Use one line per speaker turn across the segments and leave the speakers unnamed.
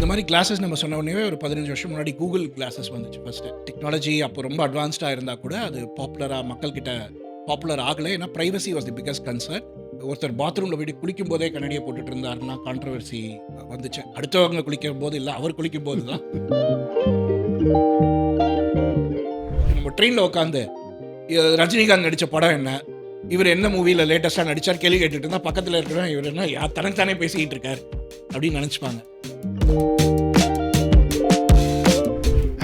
இந்த மாதிரி கிளாஸஸ் நம்ம சொன்ன உடனே ஒரு பதினஞ்சு வருஷம் முன்னாடி கூகுள் கிளாஸஸ் வந்துச்சு ஃபஸ்ட்டு டெக்னாலஜி அப்போ ரொம்ப அட்வான்ஸ்டாக இருந்தால் கூட அது பாப்புலராக மக்கள்கிட்ட பாப்புலர் ஆகலை. ஏன்னா privacy was the biggest concern ஒருத்தர் பாத்ரூமில் போயிட்டு குளிக்கும் போதே கண்ணாடியை போட்டுட்டு இருந்தாருன்னா கான்ட்ரவர்சி வந்துச்சு. அடுத்தவங்க குளிக்கும் போது இல்லை அவர் குளிக்கும் போது தான். நம்ம ட்ரெயினில் உட்காந்து ரஜினிகாந்த் நடித்த படம் என்ன? இவர் என்ன மூவியில் லேட்டஸ்ட்டாக நடிச்சார் கேள்வி கேட்டுட்டு இருந்தால் பக்கத்தில் இருக்கிறவன் இவர் என்ன தனக்கு தானே பேசிக்கிட்டு இருக்கார்? அப்படின்னு நினச்சிப்பாங்க.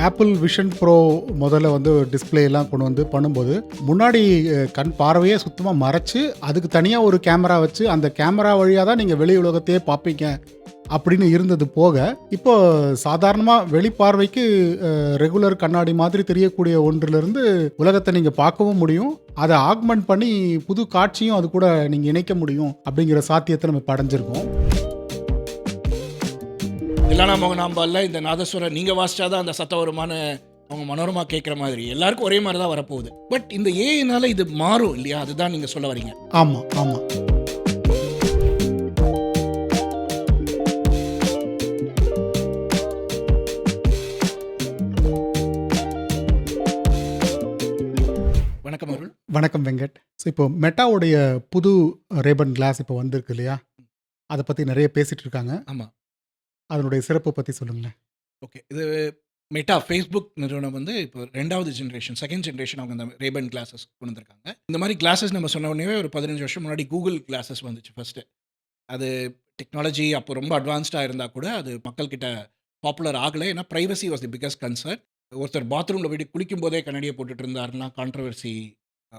ஆப்பிள் விஷன் ப்ரோ முதல்ல வந்து டிஸ்பிளே எல்லாம் கொண்டு வந்து பண்ணும்போது முன்னாடி கண் பார்வையே சுத்தமாக மறைச்சு அதுக்கு தனியாக ஒரு கேமரா வச்சு அந்த கேமரா வழியாக தான் நீங்கள் வெளி உலகத்தையே பார்ப்பீங்க அப்படின்னு இருந்தது போக இப்போ சாதாரணமாக வெளிப்பார்வைக்கு ரெகுலர் கண்ணாடி மாதிரி தெரியக்கூடிய ஒன்றிலிருந்து உலகத்தை நீங்கள் பார்க்கவும் முடியும். அதை ஆக்மெண்ட் பண்ணி புது காட்சியும் அது கூட நீங்கள் இணைக்க முடியும் அப்படிங்கிற சாத்தியத்தை நம்ம படைஞ்சிருக்கோம்.
தில்லானா மோகனாம்பால்ல இந்த நாதஸ்வரம் நீங்கள் வாசிச்சாதான் அந்த சத்தம் வருமானு அவங்க மனோரமா கேட்குற மாதிரி. எல்லாருக்கும் ஒரே மாதிரி தான் வரப்போகுது. பட் இந்த ஏனால இது மாறும் இல்லையா? அதுதான் நீங்கள் சொல்ல வரீங்க.
ஆமாம் ஆமாம்
வணக்கம் அருள்.
வணக்கம் வெங்கட். ஸோ இப்போ மெட்டாவுடைய புது ரேபன் கிளாஸ் இப்போ வந்திருக்கு இல்லையா? அதை பற்றி நிறைய பேசிட்டு இருக்காங்க.
ஆமாம்
அதனுடைய சிறப்பை பற்றி சொல்லுங்களேன்.
ஓகே. இது மெட்டா ஃபேஸ்புக் நிறுவனம் வந்து இப்போ ரெண்டாவது ஜென்ரேஷன் செகண்ட் ஜென்ரேஷன் அவங்க அந்த ரேபன் கிளாஸஸ் கொண்டு வந்திருக்காங்க. இந்த மாதிரி கிளாஸஸ் நம்ம சொன்ன உடனே ஒரு பதினஞ்சு வருஷம் முன்னாடி கூகுள் கிளாஸஸ் வந்துச்சு ஃபஸ்ட்டு அது டெக்னாலஜி அப்போ ரொம்ப அட்வான்ஸ்டாக இருந்தால் கூட அது மக்கள்கிட்ட பாப்புலர் ஆகலை. ஏன்னா privacy was the biggest concern ஒருத்தர் பாத்ரூமில் போயிட்டு குளிக்கும் போதே கண்ணாடியை போட்டுட்டு இருந்தாருன்னா கான்ட்ரவர்சி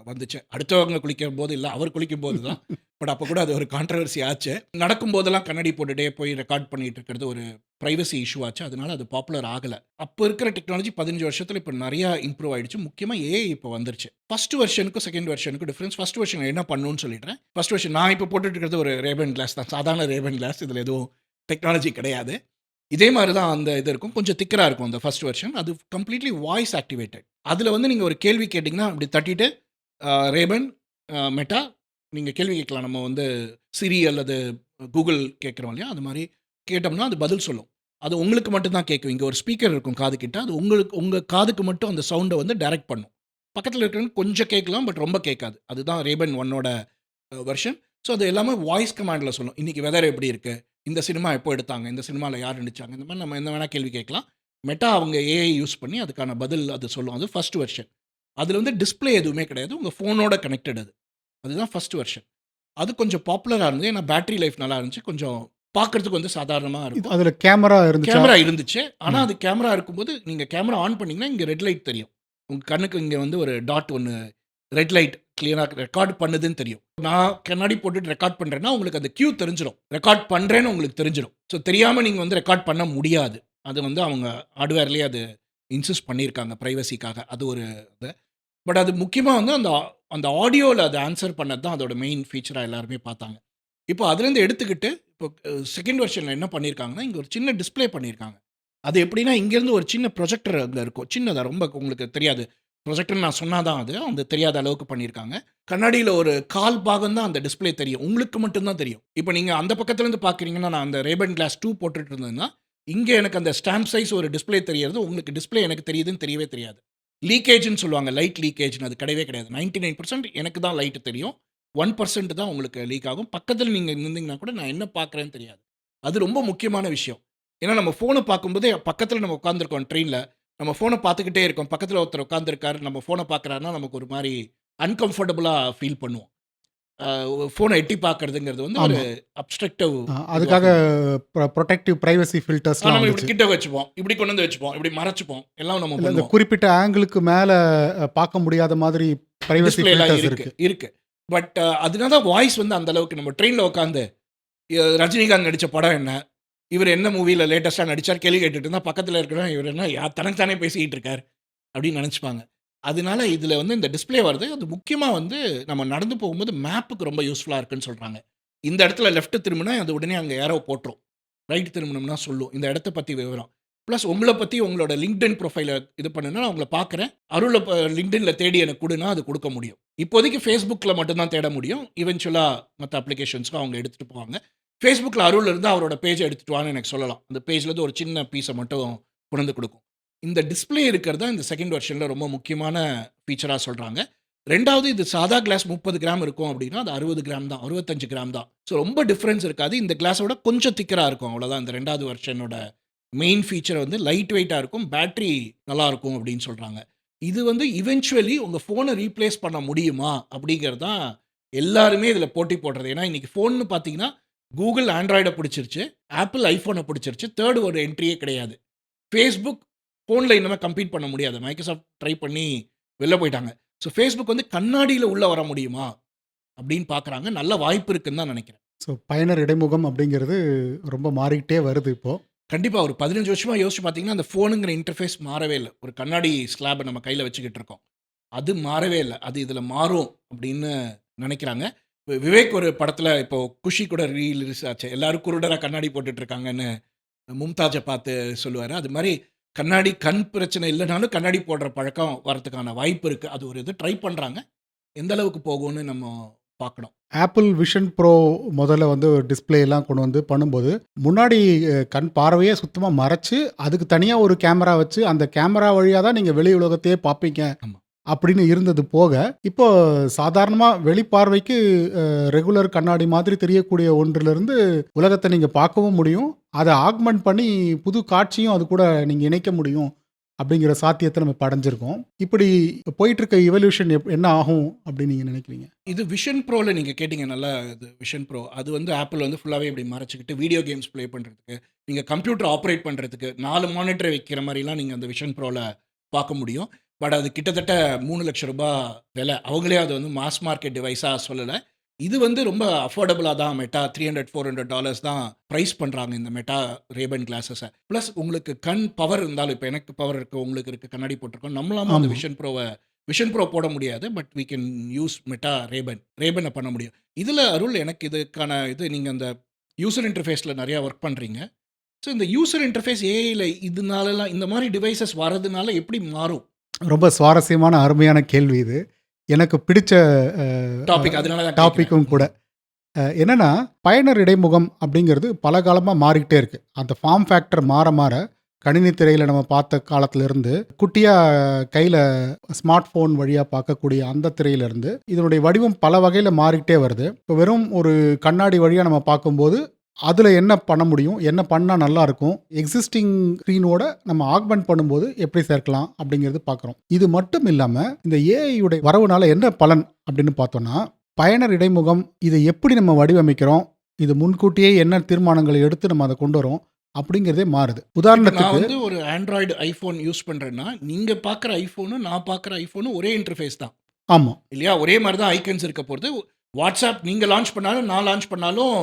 வந்துச்சு. அடுத்தவங்க குளிக்கும் போது இல்லை அவர் குளிக்கும் போது தான். பட் அப்போ கூட அது ஒரு கான்ட்ரவர்சி ஆச்சு. நடக்கும் போதெல்லாம் கண்ணாடி போட்டுட்டே போய் ரெக்கார்ட் பண்ணிட்டு இருக்கிறது ஒரு ப்ரைவசி இஷ்யூ ஆச்சு. அதனால அது பாப்புலர் ஆகலை. அப்போ இருக்கிற டெக்னாலஜி பதினஞ்சு வருஷத்தில் இப்போ நிறையா இம்ப்ரூவ் ஆயிடுச்சு. முக்கியமாக ஏஐ இப்போ வந்துருச்சு. ஃபர்ஸ்ட் வெர்ஷனுக்கும் செகண்ட் வெர்ஷனுக்கும் டிஃப்ரென்ஸ் ஃபர்ஸ்ட் வெர்ஷன் என்ன பண்ணணும்னு சொல்லிடுறேன். ஃபர்ஸ்ட் வெர்ஷன் நான் இப்போ போட்டுட்டு இருக்கிறது ஒரு ரேபன் கிளாஸ் தான். சாதாரண ரேபன் கிளாஸ் இதில் எதுவும் டெக்னாலஜி கிடையாது. இதே மாதிரி தான் அந்த இது இருக்கும். கொஞ்சம் திக்கராக இருக்கும் அந்த ஃபர்ஸ்ட் வெர்ஷன் அது கம்ப்ளீட்லி வாய்ஸ் ஆக்டிவேட்டட் அதில் வந்து நீங்கள் ஒரு கேள்வி கேட்டிங்கன்னா அப்படி தட்டிட்டு ரேபன் மெட்டா. நீங்கள் கேள்வி கேட்கலாம். நம்ம வந்து சிரி அல்லது கூகுள் கேட்குறோம் இல்லையா? அது மாதிரி கேட்டோம்னா அது பதில் சொல்லும். அது உங்களுக்கு மட்டும்தான் கேட்கும். இங்கே ஒரு ஸ்பீக்கர் இருக்கும் காது கிட்ட. அது உங்களுக்கு உங்கள் காதுக்கு மட்டும் அந்த சவுண்டை வந்து டைரக்ட் பண்ணும். பக்கத்தில் இருக்கிறவங்க கொஞ்சம் கேட்கலாம் பட் ரொம்ப கேட்காது. அதுதான் ரேபன் ஒன்னோட வெர்ஷன். ஸோ அது எல்லாமே வாய்ஸ் கமாண்டில் சொல்லும். இன்றைக்கி வெதர் எப்படி இருக்குது இந்த சினிமா எப்போ எடுத்தாங்க? இந்த சினிமாவில் யார் நடிச்சாங்க? இந்த மாதிரி நம்ம என்ன வேணால் கேள்வி கேட்கலாம். மெட்டா அவங்க ஏஐ யூஸ் பண்ணி அதுக்கான பதில் அது சொல்லும். அது ஃபஸ்ட் வெர்ஷன் அதில் வந்து டிஸ்ப்ளே எதுவுமே கிடையாது. உங்கள் ஃபோனோட கனெக்டட் அது. அதுதான் ஃபர்ஸ்ட் வெர்ஷன் அது கொஞ்சம் பாப்புலராக இருந்தது. ஏன்னா பேட்டரி லைஃப் நல்லா இருந்துச்சு. கொஞ்சம் பார்க்கறதுக்கு வந்து சாதாரணமாக இருக்கும்.
அதில் கேமரா இருந்துச்சா?
கேமரா இருந்துச்சு. ஆனால் அது கேமரா இருக்கும்போது நீங்கள் கேமரா ஆன் பண்ணீங்கன்னா இங்கே ரெட் லைட் தெரியும். உங்கள் கண்ணுக்கு இங்கே வந்து ஒரு டாட் ஒன்று ரெட் லைட் கிளியராக ரெக்கார்ட் பண்ணுதுன்னு தெரியும். நான் கண்ணாடி போட்டுட்டு ரெக்கார்ட் பண்ணுறேன்னா உங்களுக்கு அந்த கியூ தெரிஞ்சிடும் ரெக்கார்ட் பண்ணுறேன்னு உங்களுக்கு தெரிஞ்சிடும் ஸோ தெரியாமல் நீங்கள் வந்து ரெக்கார்ட் பண்ண முடியாது. அது வந்து அவங்க ஹார்ட்வேர்லேயே அது இன்சிஸ்ட் பண்ணியிருக்காங்க ப்ரைவசிக்காக அது ஒரு இது. பட் அது முக்கியமாக வந்து அந்த அந்த ஆடியோவில் அதை ஆன்சர் பண்ணது தான் அதோட மெயின் ஃபீச்சராக எல்லாருமே பார்த்தாங்க. இப்போ அதுலேருந்து எடுத்துக்கிட்டு இப்போ செகண்ட் வெர்ஷனில் என்ன பண்ணியிருக்காங்கன்னா இங்கே ஒரு சின்ன டிஸ்ப்ளே பண்ணியிருக்காங்க அது எப்படின்னா இங்கேருந்து ஒரு சின்ன ப்ரொஜெக்டர் அங்கே இருக்கும். சின்னதாக ரொம்ப உங்களுக்கு தெரியாது. ப்ரொஜெக்டர் நான் சொன்னாதான் அது அந்த தெரியாத அளவுக்கு பண்ணியிருக்காங்க கண்ணாடியில் ஒரு கால் பாகம் தான் அந்த டிஸ்ப்ளே தெரியும். உங்களுக்கு மட்டும்தான் தெரியும். இப்போ நீங்கள் அந்த பக்கத்துலேருந்து பார்க்குறீங்கன்னா நான் அந்த ரேபன் கிளாஸ் டூ போட்டுட்டு இருந்தேன்னா இங்கே எனக்கு அந்த ஸ்டாம்ப் சைஸ் ஒரு டிஸ்ப்ளே தெரியறது. உங்களுக்கு டிஸ்ப்ளே எனக்கு தெரியுதுன்னு தெரியவே தெரியாது. லீக்கேஜ்னு சொல்லுவாங்க. லைட் லீக்கேஜ்னு அது கிடையவே கிடையாது. நைன்டி நைன் பர்சன்ட் எனக்கு தான் லைட்டு தெரியும். ஒன் பர்சன்ட் தான் உங்களுக்கு லீக் ஆகும். பக்கத்தில் நீங்கள் இருந்தீங்கன்னா கூட நான் என்ன பார்க்குறேன்னு தெரியாது. அது ரொம்ப முக்கியமான விஷயம். ஏன்னா நம்ம ஃபோனை பார்க்கும்போதே பக்கத்தில் நம்ம உட்காந்துருக்கோம் ட்ரெயினில் நம்ம ஃபோனை பார்த்துக்கிட்டே இருக்கோம். பக்கத்தில் ஒருத்தர் உட்காந்துருக்காரு நம்ம ஃபோனை பார்க்குறாருன்னா நமக்கு ஒரு மாதிரி அன்கம்ஃபர்டபுளாக ஃபீல் பண்ணுவோம். ஃபோனை எட்டி பார்க்கறதுங்கிறது வந்து ஒரு அப்ஸ்ட்ரக்டிவ்
அதுக்காக ப்ரொடெக்டிவ் ப்ரைவசி ஃபில்டர்ஸ்லாம்
நம்ம இப்படி கிட்ட வச்சுப்போம். இப்படி கொண்டு வந்து வச்சுப்போம். இப்படி மறைச்சுப்போம். எல்லாம் நம்ம
இந்த குறிப்பிட்ட ஆங்கிளுக்கு மேலே பார்க்க முடியாத மாதிரி ப்ரைவசி ஃபில்டர்ஸ்
இருக்கு.
இருக்கு.
பட் அதனால தான் வாய்ஸ் வந்து அந்த அளவுக்கு நம்ம ட்ரெயினில் உட்காந்து ரஜினிகாந்த் நடித்த படம் என்ன? இவர் என்ன மூவியில் லேட்டஸ்ட்டாக நடிச்சார்? கேள்வி கேட்டுட்டு இருந்தால் பக்கத்தில் இருக்கிறவன் இவர் என்ன தனக்கு தானே பேசிக்கிட்டு இருக்கார்? அப்படின்னு நினச்சிப்பாங்க. அதனால இதில் வந்து இந்த டிஸ்ப்ளே வருது அது முக்கியமாக வந்து நம்ம நடந்து போகும்போது மேப்புக்கு ரொம்ப யூஸ்ஃபுல்லாக இருக்குன்னு சொல்கிறாங்க இந்த இடத்துல லெஃப்ட் திரும்பினா அது உடனே அங்கே ஏரோ போட்டுரும். ரைட் திரும்பினோம்னா சொல்லும். இந்த இடத்த பற்றி விவரம். ப்ளஸ் உங்களை பற்றி உங்களோட லிங்க்டின் ப்ரொஃபைலை இது பண்ணுன்னா நான் உங்களை பார்க்குறேன் அருளை லிங்க்டின்ல தேடி எனக்கு கொடுனா அது கொடுக்க முடியும். இப்போதைக்கு ஃபேஸ்புக்கில் மட்டும்தான் தேட முடியும். இவென்ச்சுவலாக மற்ற அப்ளிகேஷன்ஸ்க்கும் அவங்க எடுத்துகிட்டு போவாங்க. ஃபேஸ்புக்கில் அருள் இருந்து அவரோட பேஜை எடுத்துட்டு வான்னு எனக்கு சொல்லலாம். அந்த பேஜ்லேருந்து ஒரு சின்ன பீஸை மட்டும் கொண்டு வந்து கொடுக்கும். இந்த டிஸ்ப்ளே இருக்கிறது தான் இந்த செகண்ட் வெர்ஷனில் ரொம்ப முக்கியமான ஃபீச்சராக சொல்கிறாங்க ரெண்டாவது இது சாதா கிளாஸ் முப்பது கிராம் இருக்கும் அப்படின்னா அது அறுபது கிராம் தான் அறுபத்தஞ்சு கிராம் தான். ஸோ ரொம்ப டிஃப்ரென்ஸ் இருக்காது. இந்த கிளாஸோட கொஞ்சம் திக்கராக இருக்கும். அவ்வளோதான் இந்த ரெண்டாவது வெர்ஷனோட மெயின் ஃபீச்சர் வந்து லைட் வெயிட்டாக இருக்கும் பேட்டரி நல்லாயிருக்கும் அப்படின்னு சொல்கிறாங்க இது வந்து இவென்ச்சுவலி உங்கள் ஃபோனை ரீப்ளேஸ் பண்ண முடியுமா அப்படிங்கிறது தான் எல்லாருமே இதில் போட்டி போடுறது. ஏன்னா இன்றைக்கி ஃபோன்னு பார்த்தீங்கன்னா கூகுள் ஆண்ட்ராய்டை பிடிச்சிருச்சு ஆப்பிள் ஐஃபோனை பிடிச்சிருச்சு. தேர்டு ஒரு என்ட்ரியே கிடையாது. ஃபேஸ்புக் ஃபோனில் இன்னுமே கம்பீட் பண்ண முடியாது. மைக்ரோசாஃப்ட் ட்ரை பண்ணி வெளில போயிட்டாங்க. ஸோ ஃபேஸ்புக் வந்து கண்ணாடியில் உள்ளே வர முடியுமா? அப்படின்னு பார்க்குறாங்க நல்ல வாய்ப்பு இருக்குன்னு தான் நினைக்கிறேன்.
ஸோ பயனர் இடைமுகம் அப்படிங்கிறது ரொம்ப மாறிக்கிட்டே வருது இப்போது
கண்டிப்பாக ஒரு பதினஞ்சு வருஷமாக யோசிச்சு பார்த்தீங்கன்னா அந்த ஃபோனுங்கிற இன்டர்ஃபேஸ் மாறவே இல்லை. ஒரு கண்ணாடி ஸ்லாபை நம்ம கையில் வச்சுக்கிட்டு இருக்கோம். அது மாறவே இல்லை. அது இதில் மாறும் அப்படின்னு நினைக்கிறாங்க. விவேக் ஒரு படத்தில் இப்போ குஷி கூட ரீலீஸ் ஆச்சு. எல்லாரும் குருடராக கண்ணாடி போட்டுட்டு இருக்காங்கன்னு மும்தாஜை பார்த்து சொல்லுவார். அது மாதிரி கண்ணாடி கண் பிரச்சனை இல்லைனாலும் கண்ணாடி போடுற பழக்கம் வரதுக்கான வாய்ப்பு இருக்குது அது ஒரு இது ட்ரை பண்ணுறாங்க எந்த அளவுக்கு போகும்னு நம்ம பார்க்கணும்.
ஆப்பிள் விஷன் ப்ரோ முதல்ல வந்து டிஸ்ப்ளே எல்லாம் கொண்டு வந்து பண்ணும்போது முன்னாடி கண் பார்வையே சுத்தமாக மறைச்சு அதுக்கு தனியாக ஒரு கேமரா வச்சு அந்த கேமரா வழியாக தான் நீங்கள் வெளி உலகத்தையே பார்ப்பீங்க.
ஆமா.
அப்படின்னு இருந்தது போக இப்போ சாதாரணமாக வெளிப்பார்வைக்கு ரெகுலர் கண்ணாடி மாதிரி தெரியக்கூடிய ஒன்றிலிருந்து உலகத்தை நீங்கள் பார்க்கவும் முடியும். அதை ஆக்மெண்ட் பண்ணி புது காட்சியும் அது கூட நீங்கள் இணைக்க முடியும் அப்படிங்கிற சாத்தியத்தை நம்ம படைஞ்சிருக்கோம். இப்படி போயிட்டு இருக்க இவல்யூஷன் என்ன ஆகும் அப்படின்னு நீங்கள் நினைக்கிறீங்க?
இது விஷன் ப்ரோவில் நீங்கள் கேட்டிங்க நல்லா இது விஷன் ப்ரோ அது வந்து ஆப்பிள் வந்து ஃபுல்லாகவே இப்படி மறைச்சிக்கிட்டு வீடியோ கேம்ஸ் ப்ளே பண்ணுறதுக்கு நீங்கள் கம்ப்யூட்டர் ஆப்ரேட் பண்ணுறதுக்கு நாலு மானிட்டர் வைக்கிற மாதிரிலாம் நீங்கள் அந்த விஷன் ப்ரோவில் பார்க்க முடியும். பட் அது கிட்டத்தட்ட மூணு லட்சம் ரூபாய் விலை. அவங்களே அது வந்து மாஸ் மார்க்கெட் டிவைஸாக சொல்லலை. இது வந்து ரொம்ப அஃபோர்டபுளாக தான் Meta three hundred four hundred dollars தான் ப்ரைஸ் பண்ணுறாங்க இந்த மெட்டா ரேபன் கிளாஸஸை ப்ளஸ் உங்களுக்கு கண் பவர் இருந்தாலும் இப்போ எனக்கு பவர் இருக்குது உங்களுக்கு இருக்குது கண்ணாடி போட்டிருக்கோம் நம்மளாம அந்த. விஷன் ப்ரோவை விஷன் ப்ரோ போட முடியாது but we can use Meta Rayban ரேபனை பண்ண முடியும். இதில் அருள் எனக்கு இதுக்கான இது நீங்கள் அந்த யூசர் இன்டர்ஃபேஸில் நிறையா ஒர்க் பண்ணுறீங்க ஸோ இந்த யூசர் இன்டர்ஃபேஸ் ஏஐயில் இதனாலலாம் இந்த மாதிரி டிவைசஸ் வரதுனால எப்படி மாறும்?
ரொம்ப சுவாரஸ்யமான அருமையான கேள்வி இது. எனக்கு பிடிச்ச
டாபிக் அதனால தான்
டாப்பிக்கும் கூட. என்னன்னா பயனர் இடைமுகம் அப்படிங்கிறது பல காலமாக மாறிக்கிட்டே இருக்கு. அந்த ஃபார்ம் ஃபேக்டர் மாற மாற கணினி திரையில் நம்ம பார்த்த காலத்திலிருந்து குட்டியாக கையில் ஸ்மார்ட் ஃபோன் வழியாக பார்க்கக்கூடிய அந்த திரையிலிருந்து இதனுடைய வடிவம் பல வகையில் மாறிக்கிட்டே வருது. இப்போ வெறும் ஒரு கண்ணாடி வழியாக நம்ம பார்க்கும்போது அதில் என்ன பண்ண முடியும்? என்ன பண்ணால் நல்லா இருக்கும்? எக்ஸிஸ்டிங் ஸ்க்ரீனோட நம்ம ஆக்மெண்ட் பண்ணும்போது எப்படி சேர்க்கலாம் அப்படிங்கிறது பார்க்குறோம் இது மட்டும் இல்லாமல் இந்த ஏஐயுடைய வரவுனால என்ன பலன் அப்படின்னு பார்த்தோம்னா பயனர் இடைமுகம் இதை எப்படி நம்ம வடிவமைக்கிறோம்? இது முன்கூட்டியே என்ன தீர்மானங்களை எடுத்து நம்ம அதை கொண்டு வரோம்? அப்படிங்கிறதே மாறுது. உதாரணத்துக்கு
வந்து ஒரு ஆண்ட்ராய்டு ஐஃபோன் யூஸ் பண்ணுறேன்னா நீங்கள் பார்க்குற ஐஃபோனும் நான் பார்க்குற ஐஃபோனும் ஒரே இன்டர்ஃபேஸ் தான்.
ஆமாம்
இல்லையா? ஒரே மாதிரி தான் ஐக்கன்ஸ் இருக்க போகிறது வாட்ஸ்அப் நீங்கள் லான்ச் பண்ணாலும் நான் லான்ச் பண்ணாலும்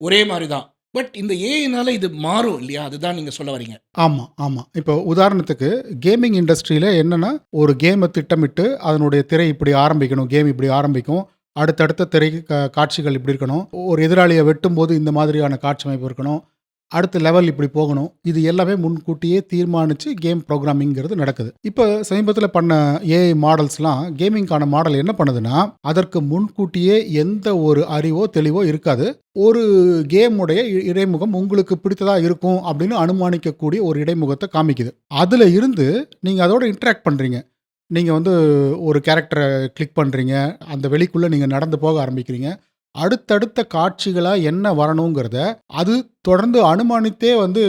ஒரே மாதிரி தான் பட் இந்த ஏஐனால இது மாறும் இல்லையா? அதுதான் நீங்கள் சொல்ல வரீங்க.
ஆமாம் ஆமாம் இப்போ உதாரணத்துக்கு கேமிங் இண்டஸ்ட்ரியில் என்னென்னா ஒரு கேமை திட்டமிட்டு அதனுடைய திரை இப்படி ஆரம்பிக்கணும் கேம் இப்படி ஆரம்பிக்கும். அடுத்தடுத்த திரை காட்சிகள் இப்படி இருக்கணும். ஒரு எதிராளியை வெட்டும் போது இந்த மாதிரியான காட்சி அமைப்பு இருக்கணும். அடுத்த லெவல் இப்படி போகணும். இது எல்லாமே முன்கூட்டியே தீர்மானித்து கேம் ப்ரோக்ராமிங்கிறது நடக்குது. இப்போ சமீபத்தில் பண்ண ஏஐ மாடல்ஸ்லாம் கேமிங்கான மாடல் என்ன பண்ணுதுன்னா அதற்கு முன்கூட்டியே எந்த ஒரு அறிவோ தெளிவோ இருக்காது. ஒரு கேமுடைய இ- இடைமுகம் உங்களுக்கு பிடித்ததா இருக்கும் அப்படின்னு அனுமானிக்கக்கூடிய ஒரு இடைமுகத்தை காமிக்குது. அதில் இருந்து நீங்கள் அதோட இன்ட்ராக்ட் பண்ணுறீங்க நீங்கள் வந்து ஒரு கேரக்டரை கிளிக் பண்ணுறீங்க அந்த வெளிக்குள்ளே நீங்கள் நடந்து போக ஆரம்பிக்கிறீங்க. அடுத்தடுத்த காட்சிகளாக என்ன வரணுங்கிறத அது தொடர்ந்து அனுமானித்தே வந்து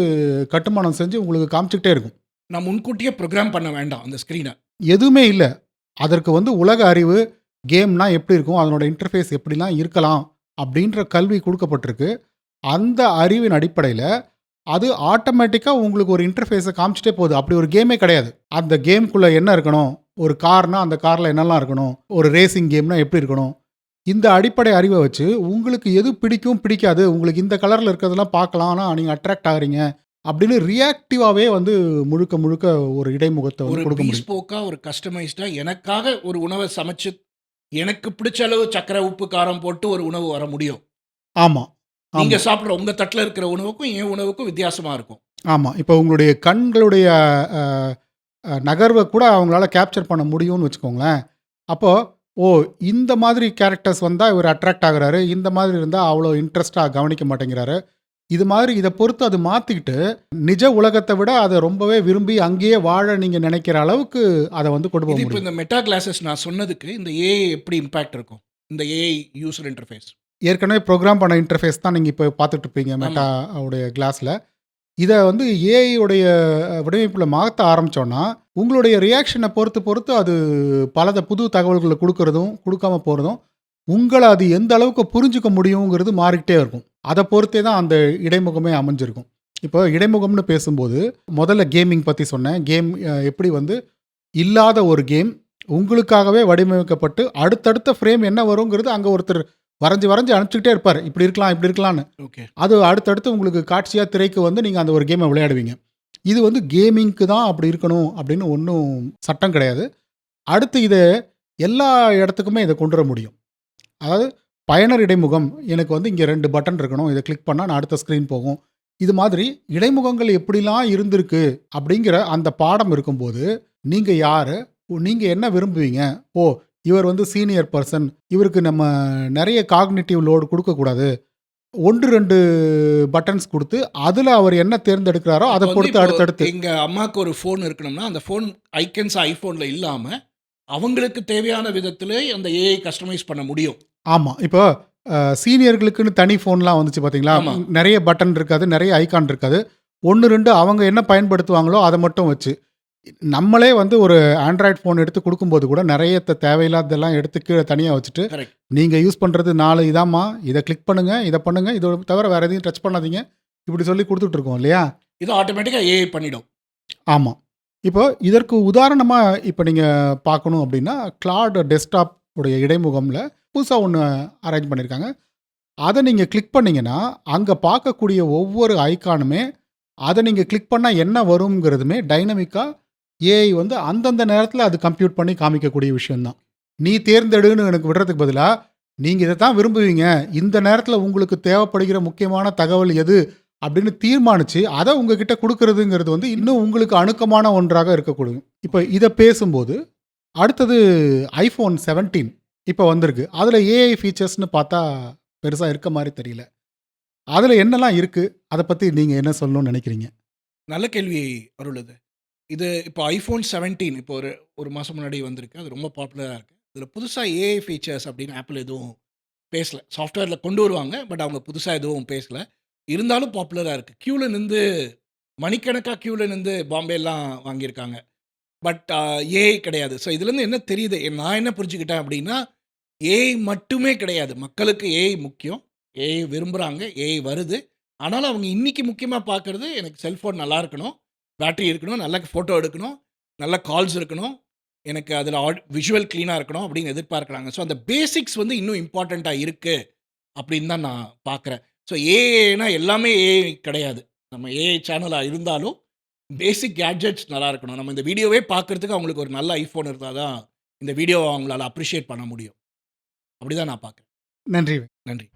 கட்டுமானம் செஞ்சு உங்களுக்கு காமிச்சிக்கிட்டே இருக்கும்.
நான் முன்கூட்டியே ப்ரோக்ராம் பண்ண வேண்டாம் அந்த ஸ்க்ரீனை
எதுவுமே இல்லை. அதற்கு வந்து உலக அறிவு கேம்னா எப்படி இருக்கும் அதனோட இன்டர்ஃபேஸ் எப்படிலாம் இருக்கலாம் அப்படின்ற கல்வி கொடுக்கப்பட்டிருக்கு. அந்த அறிவின் அடிப்படையில் அது ஆட்டோமேட்டிக்காக உங்களுக்கு ஒரு இன்டர்ஃபேஸை காமிச்சிட்டே போகுது. அப்படி ஒரு கேமே கிடையாது. அந்த கேம்குள்ளே என்ன இருக்கணும்? ஒரு கார்னா அந்த காரில் என்னெல்லாம் இருக்கணும்? ஒரு ரேசிங் கேம்னா எப்படி இருக்கணும்? இந்த அடிப்படை அறிவை வச்சு உங்களுக்கு எது பிடிக்கும் பிடிக்காது உங்களுக்கு இந்த கலரில் இருக்கிறதெல்லாம் பார்க்கலாம் ஆனால் நீங்கள் அட்ராக்ட் ஆகுறீங்க அப்படின்னு ரியாக்டிவாகவே வந்து முழுக்க முழுக்க ஒரு இடைமுகத்தை
ஒரு
கொடுக்க முடியும்.
ஒரு கஸ்டமைஸ்டாக எனக்காக ஒரு உணவை சமைச்சு எனக்கு பிடிச்ச அளவு சக்கரை உப்பு காரம் போட்டு ஒரு உணவு வர முடியும்.
ஆமாம்
நீங்க சாப்பிட்ற உங்க தட்டில் இருக்கிற உணவுக்கும் என் உணவுக்கும் வித்தியாசமா இருக்கும்.
ஆமாம் இப்போ உங்களுடைய கண்களுடைய நகர்வை கூட அவங்களால கேப்சர் பண்ண முடியும்னு வச்சுக்கோங்களேன். அப்போது ஓ இந்த மாதிரி கேரக்டர்ஸ் வந்தால் இவர் அட்ராக்ட் ஆகுறாரு. இந்த மாதிரி இருந்தால் அவ்வளோ இன்ட்ரெஸ்டாக கவனிக்க மாட்டேங்கிறாரு. இது மாதிரி இதை பொறுத்து அது மாற்றிக்கிட்டு நிஜ உலகத்தை விட அதை ரொம்பவே விரும்பி அங்கேயே வாழ நீங்கள் நினைக்கிற அளவுக்கு அதை வந்து கொண்டு போக
இது இப்போ
முடியும்.
இந்த மெட்டா கிளாஸஸ் நான் சொன்னதுக்கு இந்த ஏஐ எப்படி இம்பாக்ட் இருக்கும்? இந்த ஏஐ யூசர் இன்டர்ஃபேஸ்
ஏற்கனவே ப்ரோக்ராம் பண்ண இன்டர்ஃபேஸ் தான் நீங்கள் இப்போ பார்த்துட்டு இருப்பீங்க மெட்டா உடைய கிளாஸில் இதை வந்து ஏஐ உடைய வடிவமைப்பில் மாற்ற ஆரம்பித்தோன்னா உங்களுடைய ரியாக்ஷனை பொறுத்து பொறுத்து அது பலத புது தகவல்களை கொடுக்கறதும் கொடுக்காம போகிறதும் உங்களை அது எந்த அளவுக்கு புரிஞ்சுக்க முடியுங்கிறது மாறிக்கிட்டே இருக்கும். அதை பொறுத்தே தான் அந்த இடைமுகமே அமைஞ்சிருக்கும். இப்போ இடைமுகம்னு பேசும்போது முதல்ல கேமிங் பற்றி சொன்னேன். கேம் எப்படி வந்து இல்லாத ஒரு கேம் உங்களுக்காகவே வடிவமைக்கப்பட்டு அடுத்தடுத்த ஃப்ரேம் என்ன வருங்கிறது அங்கே ஒருத்தர் வரைஞ்சி வரைஞ்சி அனுப்பிச்சிக்கிட்டே இருப்பார். இப்படி இருக்கலாம் இப்படி இருக்கலாம்னு.
ஓகே.
அது அடுத்தடுத்து உங்களுக்கு காட்சியாக திரைக்கு வந்து நீங்கள் அந்த ஒரு கேமை விளையாடுவீங்க. இது வந்து கேமிங்க்கு தான் அப்படி இருக்கணும் அப்படின்னு ஒன்றும் சட்டம் கிடையாது. அடுத்து இதை எல்லா இடத்துக்குமே இதை கொண்டு வர முடியும். அதாவது பயனர் இடைமுகம் எனக்கு வந்து இங்கே ரெண்டு பட்டன் இருக்கணும். இதை கிளிக் பண்ணால் நான் அடுத்த ஸ்க்ரீன் போகும். இது மாதிரி இடைமுகங்கள் எப்படிலாம் இருந்திருக்கு அப்படிங்கிற அந்த பாடம் இருக்கும்போது நீங்கள் யார்? நீங்கள் என்ன விரும்புவீங்க? ஓ இவர் வந்து சீனியர் பர்சன் இவருக்கு நம்ம நிறைய காக்னிட்டிவ் லோடு கொடுக்கக்கூடாது. ஒன்று ரெண்டு பட்டன்ஸ் கொடுத்து அதில் அவர் என்ன தேர்ந்தெடுக்கிறாரோ அதை பொறுத்து அடுத்தடுத்து.
எங்க அம்மாவுக்கு ஒரு ஃபோன் இருக்கணும்னா அந்த ஃபோன் ஐக்கன்ஸ் ஐஃபோன்ல இல்லாம அவங்களுக்கு தேவையான விதத்துல அந்த ஏஐ கஸ்டமைஸ் பண்ண முடியும்.
ஆமாம் இப்போ சீனியர்களுக்குன்னு தனி ஃபோன்லாம் வந்துச்சு பார்த்தீங்களா. நிறைய பட்டன் இருக்காது நிறைய ஐகான் இருக்காது. ஒன்று ரெண்டு அவங்க என்ன பயன்படுத்துவாங்களோ அதை மட்டும் வச்சு. நம்மளே வந்து ஒரு ஆண்ட்ராய்டு ஃபோன் எடுத்து கொடுக்கும்போது கூட நிறைய தேவையில்லாததெல்லாம் எடுத்து கீழே தனியாக வச்சுட்டு நீங்கள் யூஸ் பண்ணுறது நாலு இதாம்மா. இதை கிளிக் பண்ணுங்க இதை பண்ணுங்க. இதை தவிர வேறு எதையும் டச் பண்ணாதீங்க. இப்படி சொல்லி கொடுத்துட்ருக்கோம் இல்லையா?
இது ஆட்டோமேட்டிக்கா ஏஐ பண்ணிடும்.
ஆமாம் இப்போ இதற்கு உதாரணமாக இப்போ நீங்கள் பார்க்கணும் அப்படின்னா கிளாட் டெஸ்க்டாப் உடைய இடைமுகமில் புதுசாக ஒன்று அரேஞ்ச் பண்ணியிருக்காங்க அதை நீங்கள் கிளிக் பண்ணீங்கன்னா அங்கே பார்க்கக்கூடிய ஒவ்வொரு ஐகானுமே அதை நீங்கள் கிளிக் பண்ணால் என்ன வருங்கிறதுமே டைனமிக்காக ஏஐ வந்து அந்தந்த நேரத்தில் அது கம்ப்யூட் பண்ணி காமிக்கக்கூடிய விஷயம்தான். நீ தேர்ந்தெடுன்னு எனக்கு விடுறதுக்கு பதிலாக நீங்கள் இதை தான் விரும்புவீங்க. இந்த நேரத்தில் உங்களுக்கு தேவைப்படுகிற முக்கியமான தகவல் எது அப்படின்னு தீர்மானித்து அதை உங்ககிட்ட கொடுக்கறதுங்கிறது வந்து இன்னும் உங்களுக்கு அணுக்கமான ஒன்றாக இருக்கக்கூடும். இப்போ இதை பேசும்போது அடுத்தது ஐஃபோன் 17 இப்போ வந்திருக்கு. அதில் ஏஐ ஃபீச்சர்ஸ்னு பார்த்தா பெருசாக இருக்க மாதிரி தெரியல. அதில் என்னெல்லாம் இருக்குது அதை பற்றி நீங்கள் என்ன சொல்லணும்னு நினைக்கிறீங்க?
நல்ல கேள்வி அருள் இது இப்போ ஐஃபோன் 17 இப்போ ஒரு ஒரு மாதம் முன்னாடி வந்திருக்கு. அது ரொம்ப பாப்புலராக இருக்குது இதில் புதுசாக ஏஐ ஃபீச்சர்ஸ் அப்படின்னு ஆப்பிள் எதுவும் பேசலை. சாஃப்ட்வேரில் கொண்டு வருவாங்க பட் அவங்க புதுசாக எதுவும் பேசல. இருந்தாலும் பாப்புலராக இருக்குது க்யூவில் நின்று மணிக்கணக்காக க்யூவில் நின்று பாம்பேலாம் வாங்கியிருக்காங்க. பட் ஏஐ கிடையாது. ஸோ இதுலேருந்து என்ன தெரியுது? நான் என்ன புரிஞ்சுக்கிட்டேன் அப்படின்னா ஏஐ மட்டுமே கிடையாது. மக்களுக்கு ஏஐ முக்கியம். ஏஐ விரும்புகிறாங்க ஏஐ வருது. ஆனாலும் அவங்க இன்றைக்கி முக்கியமாக பார்க்குறது எனக்கு செல்ஃபோன் நல்லா இருக்கணும். பேட்டரி இருக்கணும் நல்ல ஃபோட்டோ எடுக்கணும் நல்ல கால்ஸ் இருக்கணும் எனக்கு அதில் ஆட் விஷுவல் க்ளீனாக இருக்கணும் அப்படின்னு எதிர்பார்க்குறாங்க. ஸோ அந்த பேசிக்ஸ் வந்து இன்னும் இம்பார்ட்டண்ட்டாக இருக்குது அப்படின்னு தான் நான் பார்க்குறேன் ஸோ ஏஏனா எல்லாமே ஏஐ கிடையாது. நம்ம ஏஐ சேனலாக இருந்தாலும் பேசிக் கேட்ஜெட்ஸ் நல்லா இருக்கணும். நம்ம இந்த வீடியோவே பார்க்குறதுக்கு அவங்களுக்கு ஒரு நல்ல ஐஃபோன் இருந்தால் தான் இந்த வீடியோவை அவங்களால அப்ரிஷியேட் பண்ண முடியும். அப்படி தான் நான் பார்க்குறேன்
நன்றி.
நன்றி.